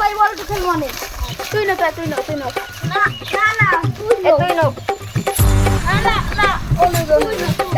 আব্বাই বল তো খেলব অনেক তুই না তুই না তুই না। না না না তুই এ তুই না। না না না।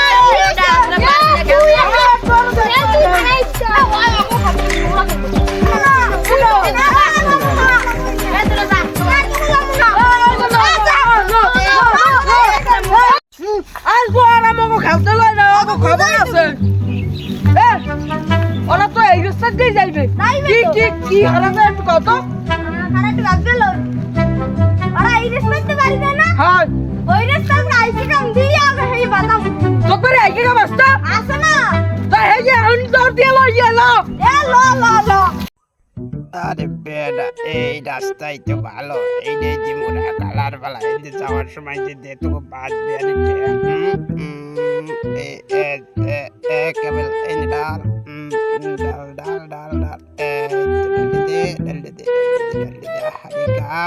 রাস্তা দিয়ে কি কি? কি হারাতে একটু কত? হ্যাঁ। তোকে একে কা বাস্তা তো এই যে আমি তোর দিয়ে লই এলো আরে বেটা এই রাস্তাই তো ভালো। এই যে জিমুরা কালার বালা এই যে যাওয়ার সময় যে দে তো বাদ দে আরে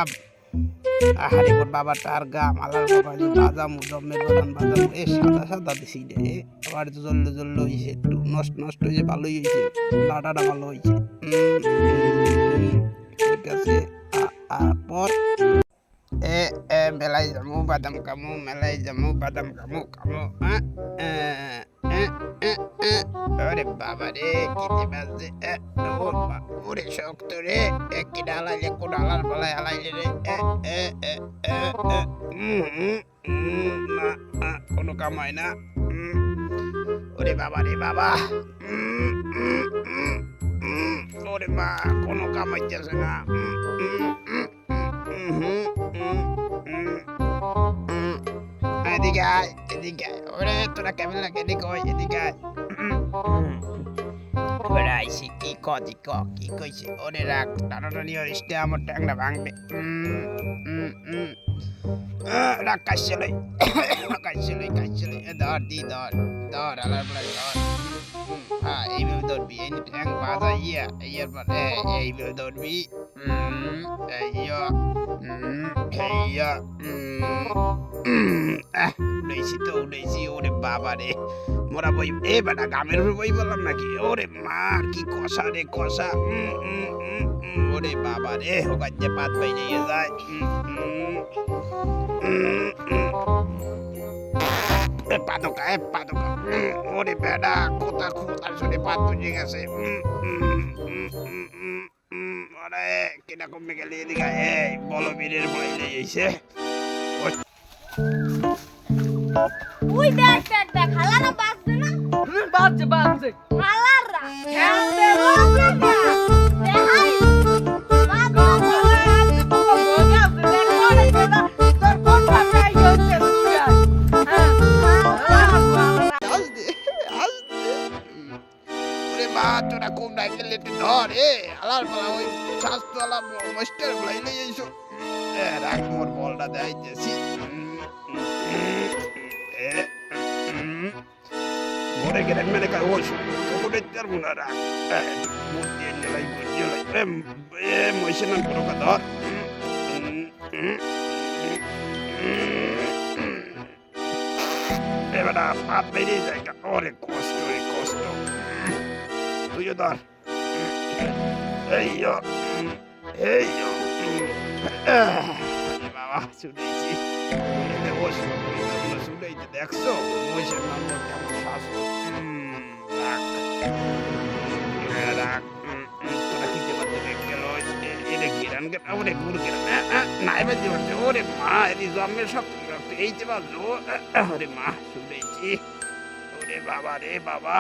গাম আহারে গোর বাবা তার গাম আলার যে বাদাম জমের বাদাম বাদাম এ সাদা সাদা দিছি রে আবার তো জল্লো জল্লো হইছে একটু। নষ্ট নষ্ট হয়েছে ভালোই হয়েছে লাটাটা ভালো হয়েছে ঠিক আছে। পর। এ এ, মেলাই যামু, বাদাম কামু মেলাই যামু, বাদাম কামু কামু আ ওরে বাবা রে কিতে বাজে এ ওরে শক্ত রে কি ডালাইলে কো ডালার বলাই হালাইলে রে না কোনো কাম হয় না ওরে বাবা রে বাবা ওরে মা কোনো কাম হইতেছে না উম, এদিকে আয় এদিকে আয় ওরে তোরা কেমন লাগে এদিকে ওই এদিকে আয় ওরে আইসি কি কদি ক কি কইছে ওরে রাখ টানাটানি হরিসতে আমার ট্যাংরা ভাঙবে রাখ লই কাশছে লই কাশছে লই এ ধর দি ধর ধর আলার পরে ধর হ্যাঁ এইভাবে ধরবি এই ট্যাং বাজাইয়া এর পরে এইভাবে ধরবি হুম, এইয়া হুম, এইয়া হুম, হুম, আহ, উড়েছি তো উড়েছি ওরে বাবা রে মোরা বই এ বেটা গামের উপর বই বললাম নাকি ওরে মা কি কষা রে কষা উম, উম, উম, উম, ওরে বাবা রে হোকার যে পাত পাই নিয়ে যায় উম। এ পাতকা এ পাতকা ওরে বেডা কোথা কোথা শুনে পাত বুঝে গেছে? আরে উম, উম, উম, উম, উম, ওরে কিনা কমে গেলে এদিকে এই বলবীরের বাইরে এসে ওই দেখ দেখ দেখ হালারা বাজছে না? বাজছে বাজছে। এ আলার পালা ওই স্বাস্থ্যওয়ালা মাস্টার বলাইলে এইসব এ, রাখ, মোর বলটা যেছি মোরে গেলে মেরে কার ওই তোরে তার মুনা লাই লাই। ওরে কষ্ট কষ্ট। তুইও ধর। এই যো, এই যো, আহ, আরে বাবা শুনেছি এতে তোমরা শুনেইতে দেখছ মহিষের নাম কেমন শাসন ওরে গুড় গিরান নাই বাজে ওরে মা এটি জন্মের শক্তি রক্ত এইতে পারল ওরে মা শুনেছি ওরে বাবা রে বাবা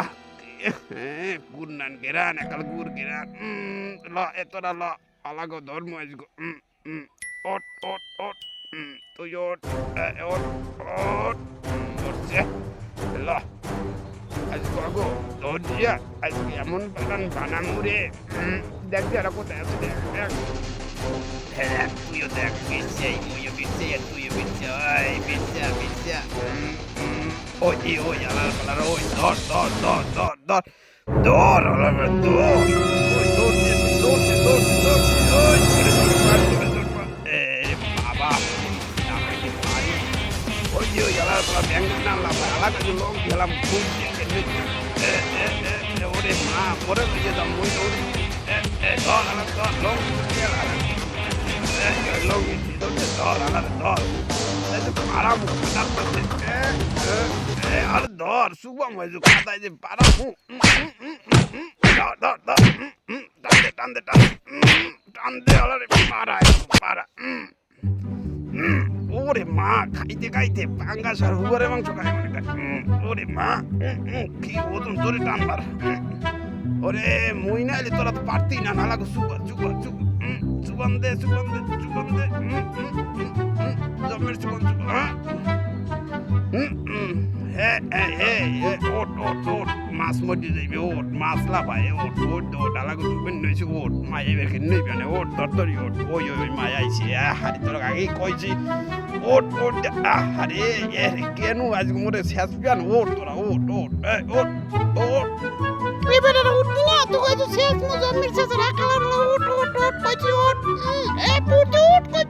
কুরনান গেরান, একাল গুর গেরান। ল এতরা ল। আলাগো ধর্ম আজগো। ওট ওট ওট। তুই ওট ওট ওট। ওটছে ল আজকে আগো দরজিয়া আজকে এমন বাগান বানামুরে দেখবি আর কোথায় আছে দেখ। দেখ হ্যাঁ তুইও দেখ বিচ্ছাই মুইও বিচ্ছাই আর তুইও বিচ্ছা ওই বিচ্ছা বিচ্ছা ওই এই ওই আলার পালার ওই ধর ধর ধর ধর ধর ধর আলার ধর ওই দৌড়ছে দৌড়ছে দৌড়ছে দৌড়ছে ওই ধরে ধরে মার ধরে ধরে মার এ বাবা আমার কি পারি ওই যে ওই আলার পালা ব্যাংক না লাভ আলাদা যে লোক গেলাম খুব ওরে মা পরে বুঝে দাম মই দৌড়ি ধর আলার ধর লোক গেলাম লোক দৌড়ছে ধর আলার ধর আরাম আর ধর শুভম হয়েছে কাদায় যে পারা ধর ধর ধর টানদে টানদে টান টানদে আলারে পারা পারা ওরে মা খাইতে খাইতে পাঙ্গাস আর হুয়ারে মাংস খাই ওরে মা কি ওজন তোরে টানবার ওরে মুই না এলে তোরা তো পারতি না না লাগো সুগা সুগা সুগা সুগন দে সুগন দে সুগন দে জমের সুগন সুগা হ্যাঁ হ্যাঁ হ্যাঁ হ্যাঁ ওট ওট ওট, মাছ মধ্যে যাইবে, ওট, মাছ লাফায়, ওট ওট ওট আলাগো তুবেন নইছে, ওট মাই এবার খেয়ে নইবে ওট দরদরি ওট, ওই ওই মাই আইছে হারি তোর আগেই কইছি ওট ওট আরে এ কেন আজ মোরে শেষ বিয়ান ওট তোরা ওট ওট এ, ওট ওট এবারে উঠবি না তো কইছো শেষ মুজম্মির মির্চা রাখালার ওট ওট ওট কইছি ওট এ পুটি কইছি